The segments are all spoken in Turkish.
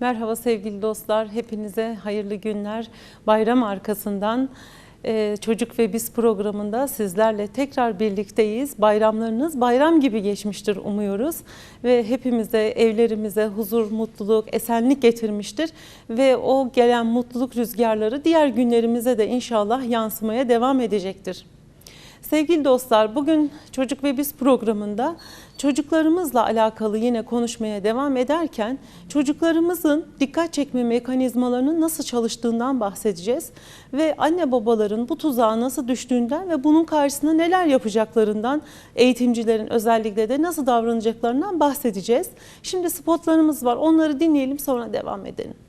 Merhaba sevgili dostlar, hepinize hayırlı günler. Bayram arkasından e, Çocuk ve Biz programında sizlerle tekrar birlikteyiz. Bayramlarınız bayram gibi geçmiştir umuyoruz ve hepimize, evlerimize huzur, mutluluk, esenlik getirmiştir ve o gelen mutluluk rüzgarları diğer günlerimize de inşallah yansımaya devam edecektir. Sevgili dostlar, bugün Çocuk ve Biz programında çocuklarımızla alakalı yine konuşmaya devam ederken çocuklarımızın dikkat çekme mekanizmalarının nasıl çalıştığından bahsedeceğiz ve anne babaların bu tuzağa nasıl düştüğünden ve bunun karşısında neler yapacaklarından, eğitimcilerin özellikle de nasıl davranacaklarından bahsedeceğiz. Şimdi spotlarımız var. Onları dinleyelim sonra devam edelim.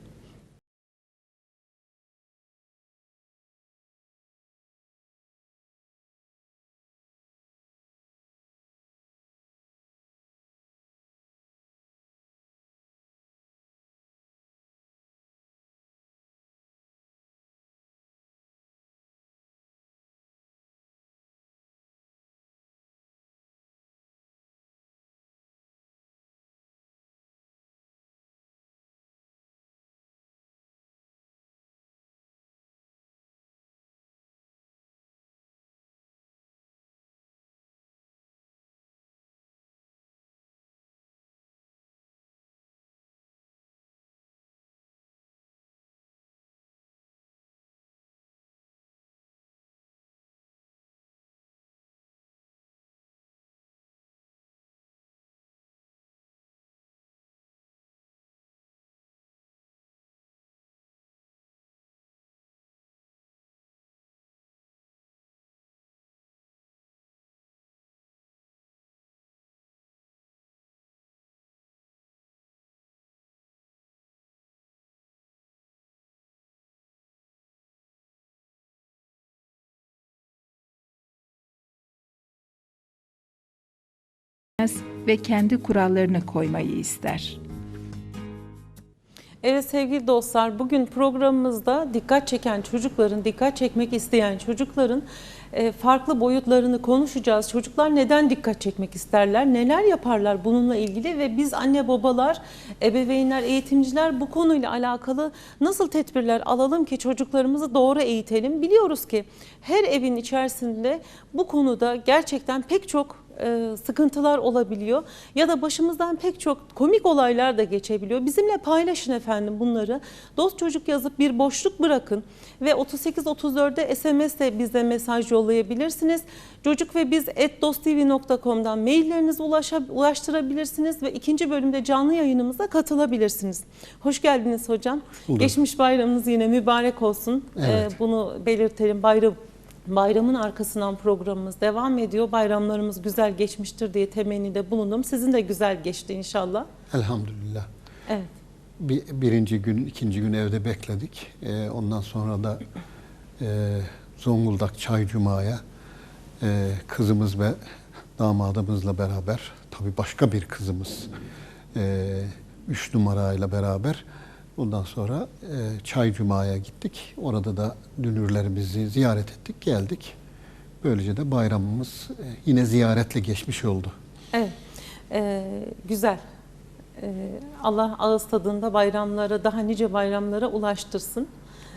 Ve kendi kurallarını koymayı ister. Evet sevgili dostlar bugün programımızda dikkat çeken çocukların, dikkat çekmek isteyen çocukların e, farklı boyutlarını konuşacağız. Çocuklar neden dikkat çekmek isterler, neler yaparlar bununla ilgili ve biz anne babalar, ebeveynler, eğitimciler bu konuyla alakalı nasıl tedbirler alalım ki çocuklarımızı doğru eğitelim. Biliyoruz ki her evin içerisinde bu konuda gerçekten pek çok e, sıkıntılar olabiliyor ya da başımızdan pek çok komik olaylar da geçebiliyor. Bizimle paylaşın efendim bunları. Dost çocuk yazıp bir boşluk bırakın ve 3834'de SMS ile bize mesaj yollayabilirsiniz. Çocuk ve biz dosttv.com'dan maillerinizi ulaşa, ulaştırabilirsiniz ve ikinci bölümde canlı yayınımıza katılabilirsiniz. Hoş geldiniz hocam. Bulduk. Geçmiş bayramınız yine mübarek olsun. Evet. E, bunu belirtelim. Bayram Bayramın arkasından programımız devam ediyor. Bayramlarımız güzel geçmiştir diye temennide bulundum. Sizin de güzel geçti inşallah. Elhamdülillah. Evet. Bir, birinci gün, ikinci gün evde bekledik. Ee, ondan sonra da e, Zonguldak Çay Cuma'ya e, kızımız ve damadımızla beraber, tabii başka bir kızımız, e, üç numarayla beraber ondan sonra e, Çay Cuma'ya gittik. Orada da dünürlerimizi ziyaret ettik, geldik. Böylece de bayramımız e, yine ziyaretle geçmiş oldu. Evet. Ee, güzel. Ee, Allah ağız tadında bayramlara, daha nice bayramlara ulaştırsın.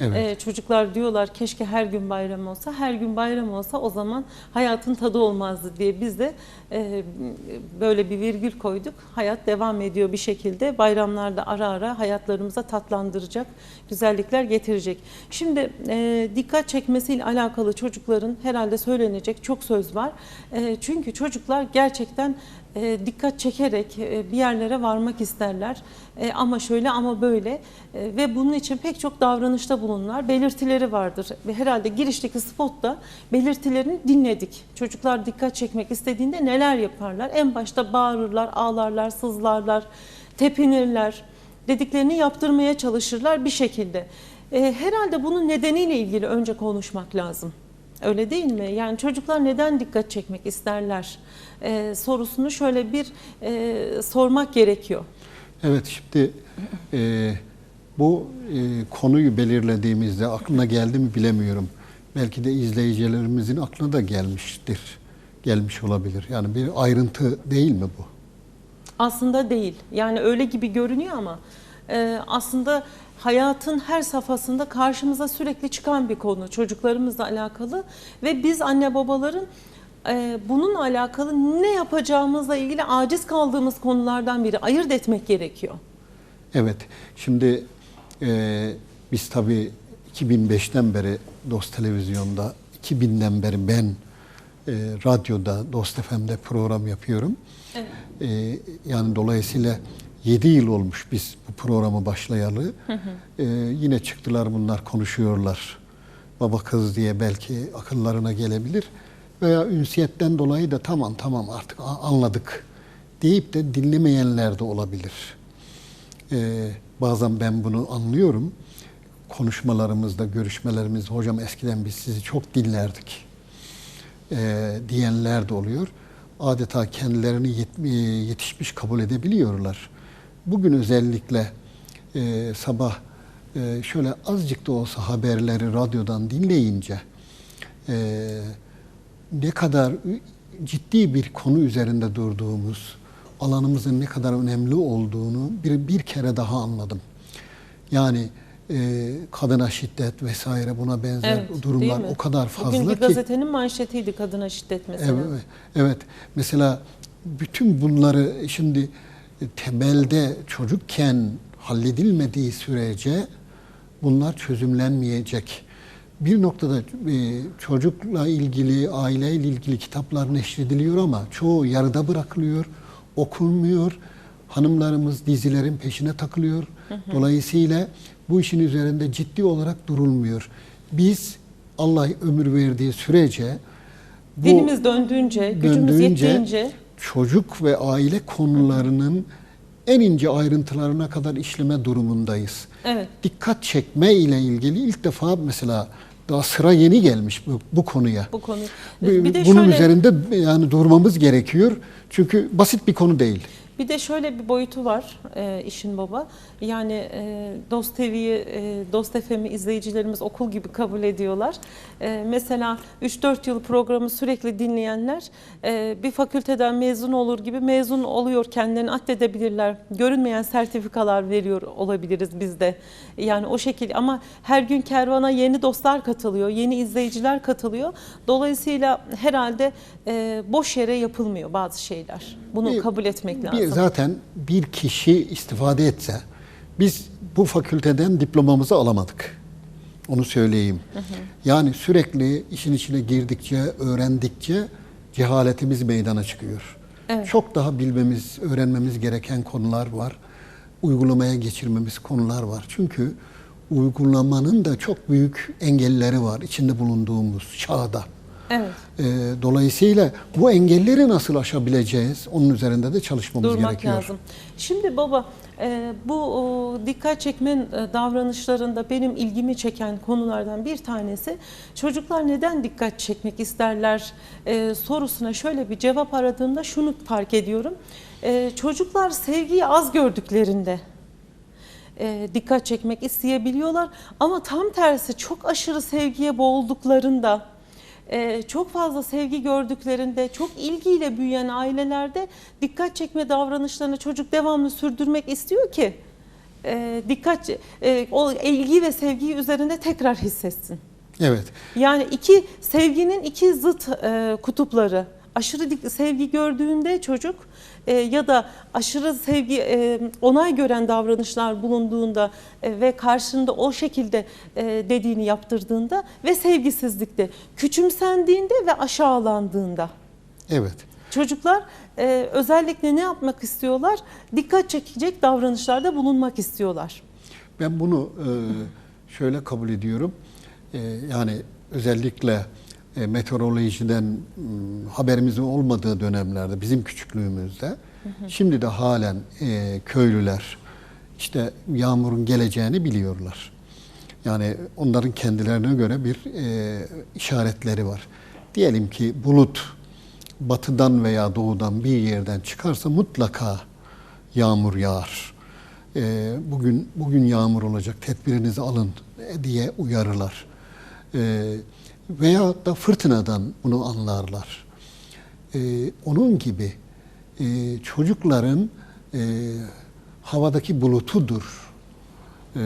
Evet. Ee, çocuklar diyorlar keşke her gün bayram olsa. Her gün bayram olsa o zaman hayatın tadı olmazdı diye biz de e, böyle bir virgül koyduk. Hayat devam ediyor bir şekilde. Bayramlarda ara ara hayatlarımıza tatlandıracak, güzellikler getirecek. Şimdi e, dikkat çekmesiyle alakalı çocukların herhalde söylenecek çok söz var. E, çünkü çocuklar gerçekten e, dikkat çekerek e, bir yerlere varmak isterler. E, ama şöyle ama böyle ve bunun için pek çok davranışta bulunurlar. Belirtileri vardır ve herhalde girişteki spotta belirtilerini dinledik. Çocuklar dikkat çekmek istediğinde neler yaparlar? En başta bağırırlar, ağlarlar, sızlarlar, tepinirler. Dediklerini yaptırmaya çalışırlar bir şekilde. Herhalde bunun nedeniyle ilgili önce konuşmak lazım. Öyle değil mi? Yani çocuklar neden dikkat çekmek isterler e, sorusunu şöyle bir e, sormak gerekiyor. Evet şimdi e, bu e, konuyu belirlediğimizde aklına geldi mi bilemiyorum. Belki de izleyicilerimizin aklına da gelmiştir. Gelmiş olabilir. Yani bir ayrıntı değil mi bu? Aslında değil. Yani öyle gibi görünüyor ama e, aslında hayatın her safhasında karşımıza sürekli çıkan bir konu çocuklarımızla alakalı ve biz anne babaların e, bununla alakalı ne yapacağımızla ilgili aciz kaldığımız konulardan biri ayırt etmek gerekiyor. Evet, şimdi e, biz tabii 2005'ten beri Dost Televizyon'da, 2000'den beri ben e, radyoda, Dost FM'de program yapıyorum. Evet. E, yani dolayısıyla 7 yıl olmuş biz bu programı başlayalı. E, yine çıktılar bunlar konuşuyorlar. Baba kız diye belki akıllarına gelebilir. Veya ünsiyetten dolayı da tamam tamam artık anladık deyip de dinlemeyenler de olabilir. Ee, bazen ben bunu anlıyorum. Konuşmalarımızda, görüşmelerimizde hocam eskiden biz sizi çok dinlerdik ee, diyenler de oluyor. Adeta kendilerini e, yetişmiş kabul edebiliyorlar. Bugün özellikle e, sabah e, şöyle azıcık da olsa haberleri radyodan dinleyince e, ne kadar ciddi bir konu üzerinde durduğumuz, alanımızın ne kadar önemli olduğunu bir, bir kere daha anladım. Yani e, kadına şiddet vesaire buna benzer Evet, durumlar o kadar fazla Bugün ki. gazetenin manşetiydi kadına şiddet mesela. Evet, evet. Mesela bütün bunları şimdi temelde çocukken halledilmediği sürece bunlar çözümlenmeyecek. Bir noktada e, çocukla ilgili, aileyle ilgili kitaplar neşrediliyor ama çoğu yarıda bırakılıyor, okunmuyor. Hanımlarımız dizilerin peşine takılıyor. Dolayısıyla bu işin üzerinde ciddi olarak durulmuyor. Biz Allah ömür verdiği sürece bu Dilimiz döndüğünce, gücümüz döndüğünce yettiğince çocuk ve aile konularının en ince ayrıntılarına kadar işleme durumundayız. evet Dikkat çekme ile ilgili ilk defa mesela daha sıra yeni gelmiş bu, bu konuya. bu konu. Bir- de Bunun şöyle üzerinde yani durmamız gerekiyor. Çünkü basit bir konu değil. Bir de şöyle bir boyutu var e, işin baba. Yani e, Dost TV'yi, e, Dost FM'i izleyicilerimiz okul gibi kabul ediyorlar. E, mesela 3-4 yıl programı sürekli dinleyenler e, bir fakülteden mezun olur gibi mezun oluyor kendilerini addedebilirler. Görünmeyen sertifikalar veriyor olabiliriz biz de. Yani o şekilde ama her gün kervana yeni dostlar katılıyor, yeni izleyiciler katılıyor. Dolayısıyla herhalde e, boş yere yapılmıyor bazı şeyler. Bunu Bir- kabul etmek Bir, zaten bir kişi istifade etse biz bu fakülteden diplomamızı alamadık. Onu söyleyeyim. Yani sürekli işin içine girdikçe, öğrendikçe cehaletimiz meydana çıkıyor. Evet. Çok daha bilmemiz, öğrenmemiz gereken konular var. Uygulamaya geçirmemiz konular var. Çünkü uygulamanın da çok büyük engelleri var içinde bulunduğumuz çağda. Evet. Ee, dolayısıyla bu engelleri nasıl aşabileceğiz? Onun üzerinde de çalışmamız Durmak gerekiyor. lazım. Şimdi baba e, bu o, dikkat çekme e, davranışlarında benim ilgimi çeken konulardan bir tanesi çocuklar neden dikkat çekmek isterler e, sorusuna şöyle bir cevap aradığımda şunu fark ediyorum. E, çocuklar sevgiyi az gördüklerinde e, dikkat çekmek isteyebiliyorlar ama tam tersi çok aşırı sevgiye boğulduklarında e, çok fazla sevgi gördüklerinde, çok ilgiyle büyüyen ailelerde dikkat çekme davranışlarını çocuk devamlı sürdürmek istiyor ki e, dikkat e, o ilgi ve sevgiyi üzerinde tekrar hissetsin. Evet. Yani iki sevginin iki zıt e, kutupları. Aşırı sevgi gördüğünde çocuk e, ya da aşırı sevgi e, onay gören davranışlar bulunduğunda e, ve karşında o şekilde e, dediğini yaptırdığında ve sevgisizlikte küçümsendiğinde ve aşağılandığında. Evet. Çocuklar e, özellikle ne yapmak istiyorlar? Dikkat çekecek davranışlarda bulunmak istiyorlar. Ben bunu e, şöyle kabul ediyorum. E, yani özellikle e, meteorolojiden m, haberimizin olmadığı dönemlerde bizim küçüklüğümüzde şimdi de halen e, köylüler işte yağmurun geleceğini biliyorlar. Yani onların kendilerine göre bir e, işaretleri var. Diyelim ki bulut batıdan veya doğudan bir yerden çıkarsa mutlaka yağmur yağar. E, bugün bugün yağmur olacak, tedbirinizi alın e, diye uyarırlar. E, veya da fırtınadan bunu anlarlar. E, onun gibi e, çocukların e, havadaki bulutudur e,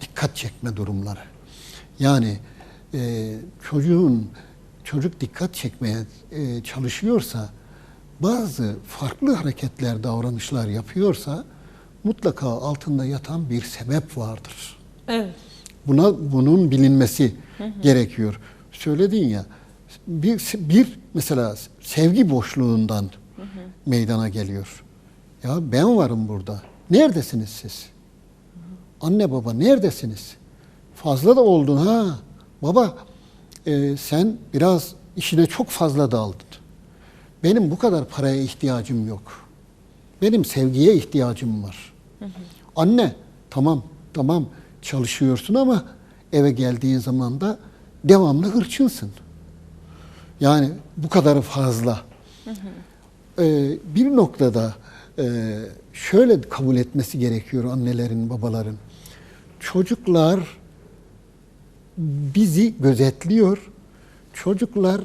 dikkat çekme durumları. Yani e, çocuğun çocuk dikkat çekmeye e, çalışıyorsa bazı farklı hareketler, davranışlar yapıyorsa mutlaka altında yatan bir sebep vardır. Evet. Buna bunun bilinmesi gerekiyor. Söyledin ya bir bir mesela sevgi boşluğundan meydana geliyor. Ya ben varım burada. Neredesiniz siz? Anne baba neredesiniz? Fazla da oldun ha. Baba e, sen biraz işine çok fazla daldın. Benim bu kadar paraya ihtiyacım yok. Benim sevgiye ihtiyacım var. Anne tamam tamam çalışıyorsun ama eve geldiğin zaman da devamlı hırçınsın. Yani bu kadar fazla. Ee, bir noktada e, şöyle kabul etmesi gerekiyor annelerin, babaların. Çocuklar bizi gözetliyor. Çocuklar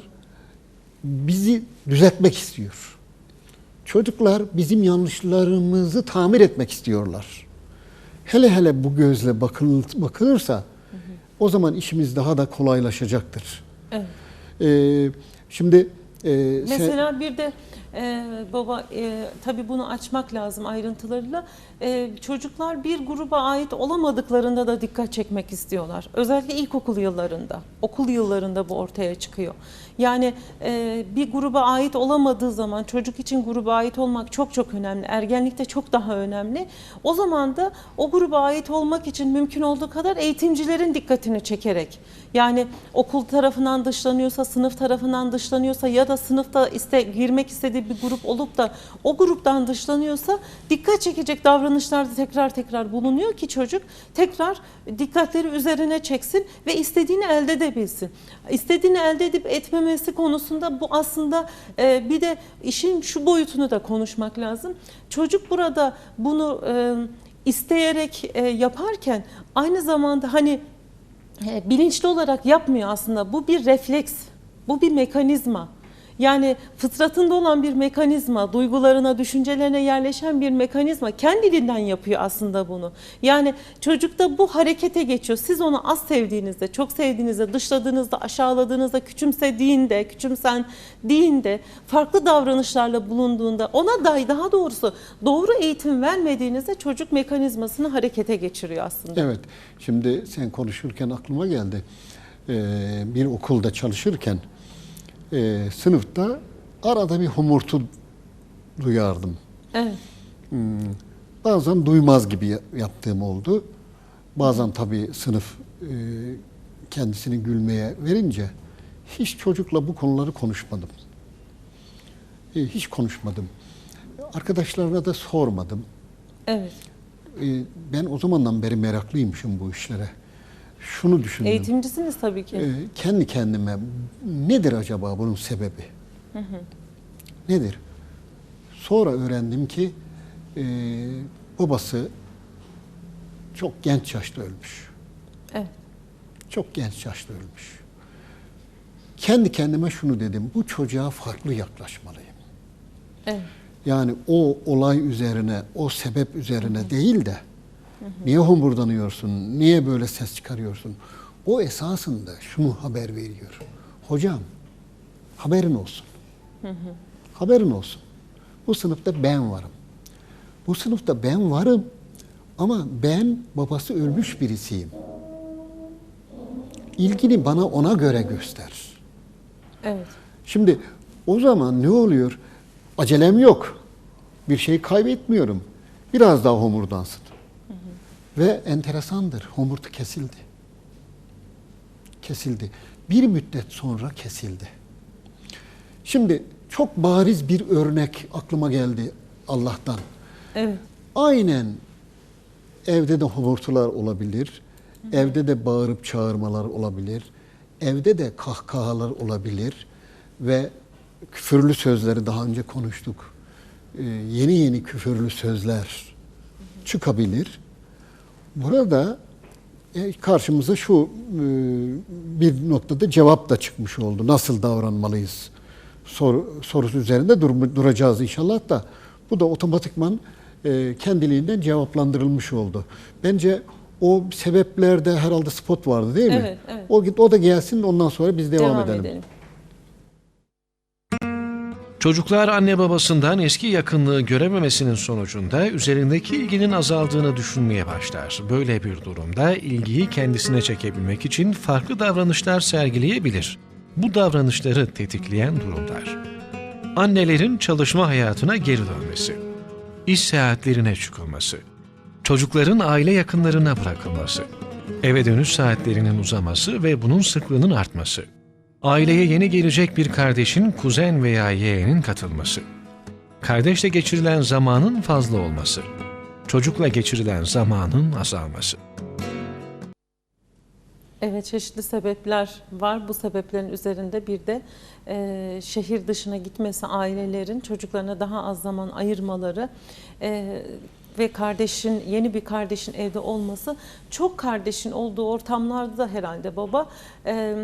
bizi düzeltmek istiyor. Çocuklar bizim yanlışlarımızı tamir etmek istiyorlar. Hele hele bu gözle bakıl- bakılırsa o zaman işimiz daha da kolaylaşacaktır. Evet. Ee, şimdi e, sen- Mesela bir de e, baba e, tabii bunu açmak lazım ayrıntılarıyla. E, çocuklar bir gruba ait olamadıklarında da dikkat çekmek istiyorlar. Özellikle ilkokul yıllarında, okul yıllarında bu ortaya çıkıyor. Yani e, bir gruba ait olamadığı zaman çocuk için gruba ait olmak çok çok önemli. Ergenlikte çok daha önemli. O zaman da o gruba ait olmak için mümkün olduğu kadar eğitimcilerin dikkatini çekerek yani okul tarafından dışlanıyorsa, sınıf tarafından dışlanıyorsa ya da sınıfta iste, girmek istediği bir grup olup da o gruptan dışlanıyorsa dikkat çekecek davranışlarda tekrar tekrar bulunuyor ki çocuk tekrar dikkatleri üzerine çeksin ve istediğini elde edebilsin. İstediğini elde edip etmemesi konusunda bu aslında e, bir de işin şu boyutunu da konuşmak lazım. Çocuk burada bunu e, isteyerek e, yaparken aynı zamanda hani e, bilinçli olarak yapmıyor aslında. Bu bir refleks, bu bir mekanizma. Yani fıtratında olan bir mekanizma, duygularına, düşüncelerine yerleşen bir mekanizma kendiliğinden yapıyor aslında bunu. Yani çocukta bu harekete geçiyor. Siz onu az sevdiğinizde, çok sevdiğinizde, dışladığınızda, aşağıladığınızda, küçümsediğinde, küçümsendiğinde, farklı davranışlarla bulunduğunda, ona dahi daha doğrusu doğru eğitim vermediğinizde çocuk mekanizmasını harekete geçiriyor aslında. Evet. Şimdi sen konuşurken aklıma geldi. Ee, bir okulda çalışırken e, sınıfta arada bir homurtu duyardım. Evet. Hmm, Bazen duymaz gibi ya- yaptığım oldu. Bazen tabii sınıf e, kendisini gülmeye verince hiç çocukla bu konuları konuşmadım. E, hiç konuşmadım. Arkadaşlarına da sormadım. Evet. E, ben o zamandan beri meraklıymışım bu işlere. Şunu düşündüm. Eğitimcisiniz tabii ki. E, kendi kendime nedir acaba bunun sebebi? Nedir? Sonra öğrendim ki e, babası çok genç yaşta ölmüş. Evet. Çok genç yaşta ölmüş. Kendi kendime şunu dedim. Bu çocuğa farklı yaklaşmalıyım. Evet. Yani o olay üzerine, o sebep üzerine değil de niye homurdanıyorsun, niye böyle ses çıkarıyorsun? O esasında şunu haber veriyor. Hocam, haberin olsun. Haberin olsun. Bu sınıfta ben varım. Bu sınıfta ben varım ama ben babası ölmüş birisiyim. İlgini bana ona göre göster. Evet. Şimdi o zaman ne oluyor? Acelem yok. Bir şey kaybetmiyorum. Biraz daha homurdansın. Ve enteresandır. Homurtu kesildi. Kesildi. Bir müddet sonra kesildi. Şimdi çok bariz bir örnek aklıma geldi Allah'tan. Evet. Aynen evde de homurtular olabilir. Evde de bağırıp çağırmalar olabilir. Evde de kahkahalar olabilir. Ve küfürlü sözleri daha önce konuştuk. Ee, yeni yeni küfürlü sözler çıkabilir. Burada e, karşımıza şu e, bir noktada cevap da çıkmış oldu. Nasıl davranmalıyız? Soru, sorusu üzerinde dur, duracağız inşallah da bu da otomatikman e, kendiliğinden cevaplandırılmış oldu. Bence O sebeplerde herhalde spot vardı değil mi? Evet, evet. O, o da gelsin ondan sonra biz devam, Devam edelim. edelim. Çocuklar anne babasından eski yakınlığı görememesinin sonucunda üzerindeki ilginin azaldığını düşünmeye başlar. Böyle bir durumda ilgiyi kendisine çekebilmek için farklı davranışlar sergileyebilir. Bu davranışları tetikleyen durumlar. Annelerin çalışma hayatına geri dönmesi, iş seyahatlerine çıkılması, çocukların aile yakınlarına bırakılması, eve dönüş saatlerinin uzaması ve bunun sıklığının artması, aileye yeni gelecek bir kardeşin kuzen veya yeğenin katılması, kardeşle geçirilen zamanın fazla olması, çocukla geçirilen zamanın azalması. Evet çeşitli sebepler var. Bu sebeplerin üzerinde bir de e, şehir dışına gitmesi ailelerin çocuklarına daha az zaman ayırmaları e, ve kardeşin yeni bir kardeşin evde olması çok kardeşin olduğu ortamlarda da herhalde baba e,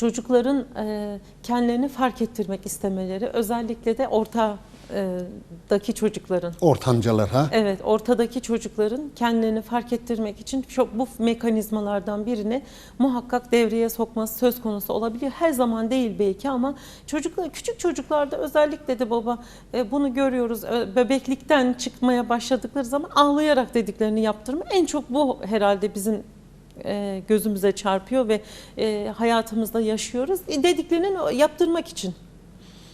çocukların e, kendilerini fark ettirmek istemeleri özellikle de ortadaki çocukların Ortancalar ha? Evet, ortadaki çocukların kendilerini fark ettirmek için çok bu mekanizmalardan birini muhakkak devreye sokması söz konusu olabiliyor. Her zaman değil belki ama çocuklar küçük çocuklarda özellikle de baba e, bunu görüyoruz. Bebeklikten çıkmaya başladıkları zaman ağlayarak dediklerini yaptırma en çok bu herhalde bizim e, gözümüze çarpıyor ve e, hayatımızda yaşıyoruz. E, Dediklerini yaptırmak için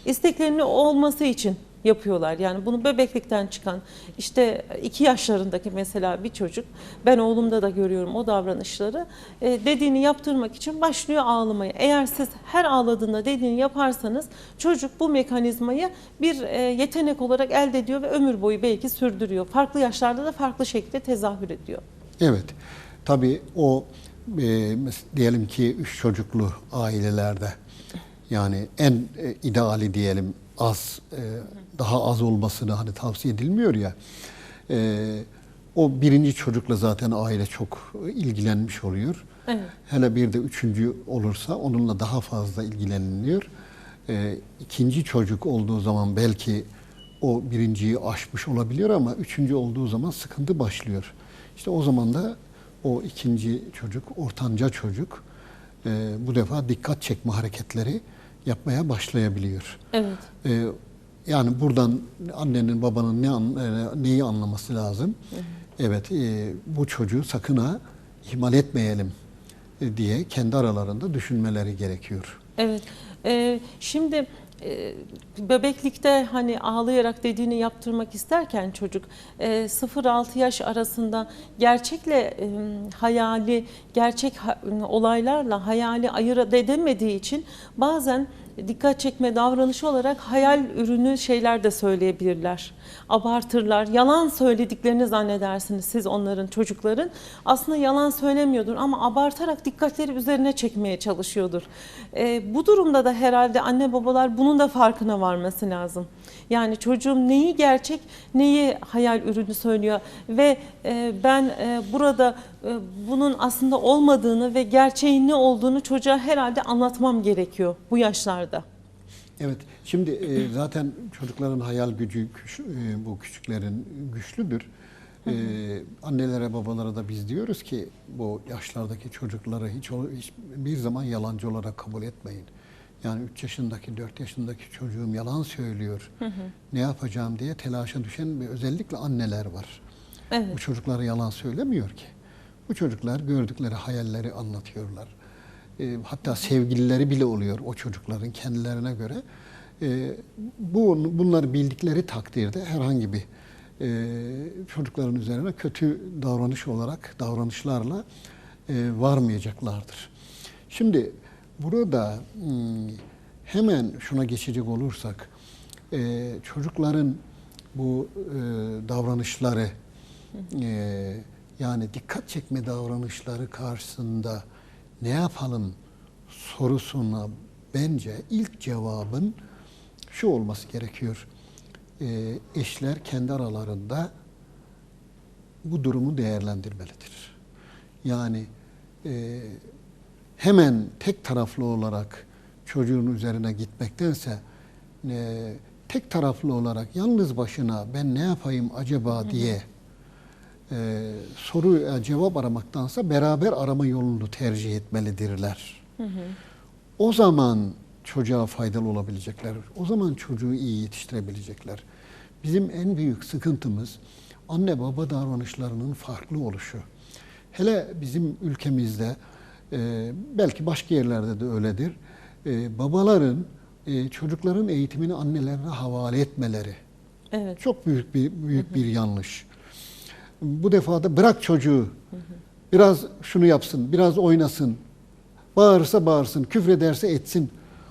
isteklerinin olması için yapıyorlar. Yani bunu bebeklikten çıkan işte iki yaşlarındaki mesela bir çocuk ben oğlumda da görüyorum o davranışları e, dediğini yaptırmak için başlıyor ağlamaya. Eğer siz her ağladığında dediğini yaparsanız çocuk bu mekanizmayı bir e, yetenek olarak elde ediyor ve ömür boyu belki sürdürüyor. Farklı yaşlarda da farklı şekilde tezahür ediyor. Evet. Tabii o e, diyelim ki üç çocuklu ailelerde yani en e, ideali diyelim az e, daha az olmasını hani tavsiye edilmiyor ya. E, o birinci çocukla zaten aile çok ilgilenmiş oluyor. Evet. Hele bir de üçüncü olursa onunla daha fazla ilgileniliyor. E, ikinci çocuk olduğu zaman belki o birinciyi aşmış olabiliyor ama üçüncü olduğu zaman sıkıntı başlıyor. İşte o zaman da o ikinci çocuk, ortanca çocuk e, bu defa dikkat çekme hareketleri yapmaya başlayabiliyor. Evet. E, yani buradan annenin babanın ne an- e, neyi anlaması lazım? Evet, e, bu çocuğu sakın ha ihmal etmeyelim e, diye kendi aralarında düşünmeleri gerekiyor. Evet. Ee, şimdi e, bebeklikte hani ağlayarak dediğini yaptırmak isterken çocuk e, 0-6 yaş arasında gerçekle e, hayali, gerçek olaylarla hayali ayırt edemediği için bazen dikkat çekme davranışı olarak hayal ürünü şeyler de söyleyebilirler. Abartırlar. Yalan söylediklerini zannedersiniz siz onların çocukların. Aslında yalan söylemiyordur ama abartarak dikkatleri üzerine çekmeye çalışıyordur. Ee, bu durumda da herhalde anne babalar bunun da farkına varması lazım. Yani çocuğum neyi gerçek, neyi hayal ürünü söylüyor ve e, ben e, burada e, bunun aslında olmadığını ve gerçeğin ne olduğunu çocuğa herhalde anlatmam gerekiyor bu yaşlarda. Evet, şimdi e, zaten çocukların hayal gücü küç- e, bu küçüklerin güçlüdür. E, annelere babalara da biz diyoruz ki bu yaşlardaki çocukları hiç, ol- hiç bir zaman yalancı olarak kabul etmeyin. Yani 3 yaşındaki 4 yaşındaki çocuğum yalan söylüyor. Ne yapacağım diye telaşa düşen ve özellikle anneler var. Evet. Bu çocuklara yalan söylemiyor ki. Bu çocuklar gördükleri hayalleri anlatıyorlar. E, hatta sevgilileri bile oluyor o çocukların kendilerine göre. E, bu bunları bildikleri takdirde herhangi bir e, çocukların üzerine kötü davranış olarak davranışlarla e, varmayacaklardır. Şimdi burada hemen şuna geçecek olursak çocukların bu davranışları yani dikkat çekme davranışları karşısında ne yapalım sorusuna bence ilk cevabın şu olması gerekiyor. E, eşler kendi aralarında bu durumu değerlendirmelidir. Yani e, hemen tek taraflı olarak çocuğun üzerine gitmektense e, tek taraflı olarak yalnız başına ben ne yapayım acaba diye e, soruya cevap aramaktansa beraber arama yolunu tercih etmelidirler. O zaman çocuğa faydalı olabilecekler. O zaman çocuğu iyi yetiştirebilecekler. Bizim en büyük sıkıntımız anne baba davranışlarının farklı oluşu. Hele bizim ülkemizde e, belki başka yerlerde de öyledir. E, babaların e, çocukların eğitimini annelerine havale etmeleri Evet. çok büyük bir büyük bir yanlış. Bu defa da bırak çocuğu. Biraz şunu yapsın, biraz oynasın. Bağırırsa bağırsın, küfrederse etsin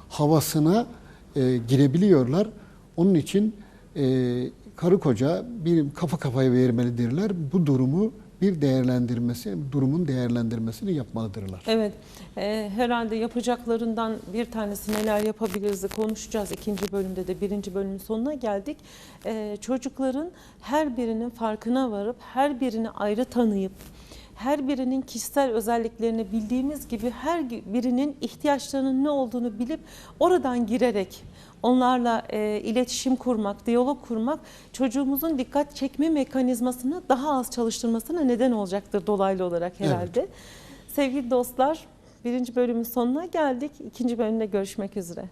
havasına e, girebiliyorlar. Onun için e, karı koca bir kafa kafaya vermelidirler. Bu durumu bir değerlendirmesi, durumun değerlendirmesini yapmalıdırlar. Evet, e, herhalde yapacaklarından bir tanesi neler yapabiliriz konuşacağız. İkinci bölümde de birinci bölümün sonuna geldik. E, çocukların her birinin farkına varıp, her birini ayrı tanıyıp, her birinin kişisel özelliklerini bildiğimiz gibi her birinin ihtiyaçlarının ne olduğunu bilip oradan girerek onlarla e, iletişim kurmak, diyalog kurmak çocuğumuzun dikkat çekme mekanizmasını daha az çalıştırmasına neden olacaktır dolaylı olarak herhalde. Sevgili dostlar, birinci bölümün sonuna geldik. İkinci bölümde görüşmek üzere.